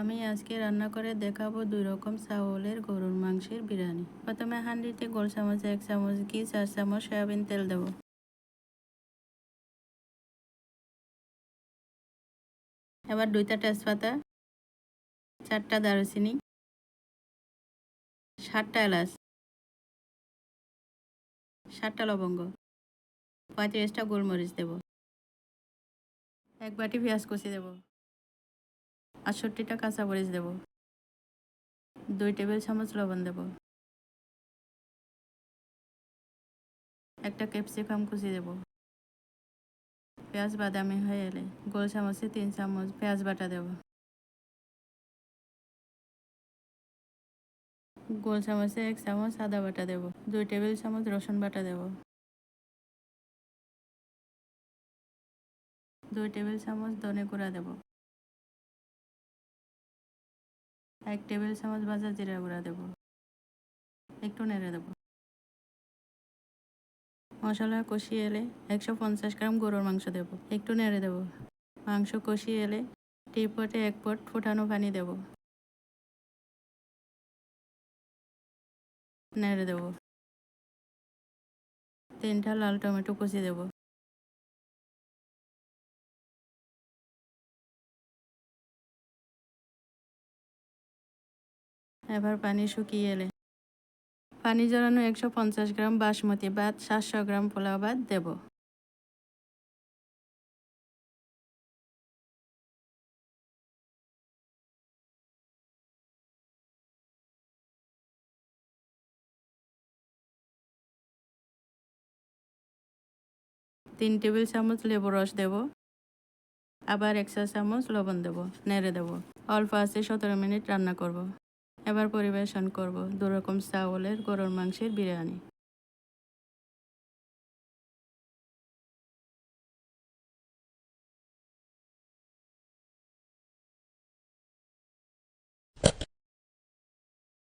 আমি আজকে রান্না করে দেখাবো দুই রকম চাউলের গরুর মাংসের বিরিয়ানি। প্রথমে হান্ডিতে গোল চামচ, এক চামচ ঘি, চার চামচ সয়াবিন তেল দেব। এবার দুইটা তেজপাতা, চারটা দারুচিনি, সাতটা এলাচ, সাতটা লবঙ্গ, পঁয়ত্রিশটা গোলমরিচ দেব। এক বাটি পেঁয়াজ কষি দেব। আটষট্টিটা কাঁচা মরিচ দেব। দুই টেবিল চামচ লবণ দেব। একটা ক্যাপসিকাম কুচি দেব। পেঁয়াজ বাদামি হয়ে এলে গোল চামচে তিন চামচ পেঁয়াজ বাটা দেব। গোল চামচে এক চামচ আদা বাটা দেব। দুই টেবিল চামচ রসুন বাটা দেব। দুই টেবিল চামচ ধনে গুঁড়া দেব। এক টেবিল চামচ ভাজা জিরা গুঁড়া দেব। একটু নেড়ে দেব। মশলা কষিয়ে এলে একশো পঞ্চাশ গ্রাম গরুর মাংস দেব। একটু নেড়ে দেব। মাংস কষিয়ে এলে টি পটে এক পট ফুটানো পানি দেব। নেড়ে দেব। তিনটা লাল টমেটো কুচি দেব। এবার পানি শুকিয়ে এলে। পানি জড়ানো একশো পঞ্চাশ গ্রাম বাসমতি ভাত, সাতশো গ্রাম পোলাও ভাত দেব। তিন টেবিল চামচ লেবু রস দেব। আবার একশো চামচ লবণ দেব, নেড়ে দেব। অল্প আছে সতেরো মিনিট রান্না করব। এবার পরিবেশন করব দুরকম চাউলের গরুর মাংসের বিরিয়ানি।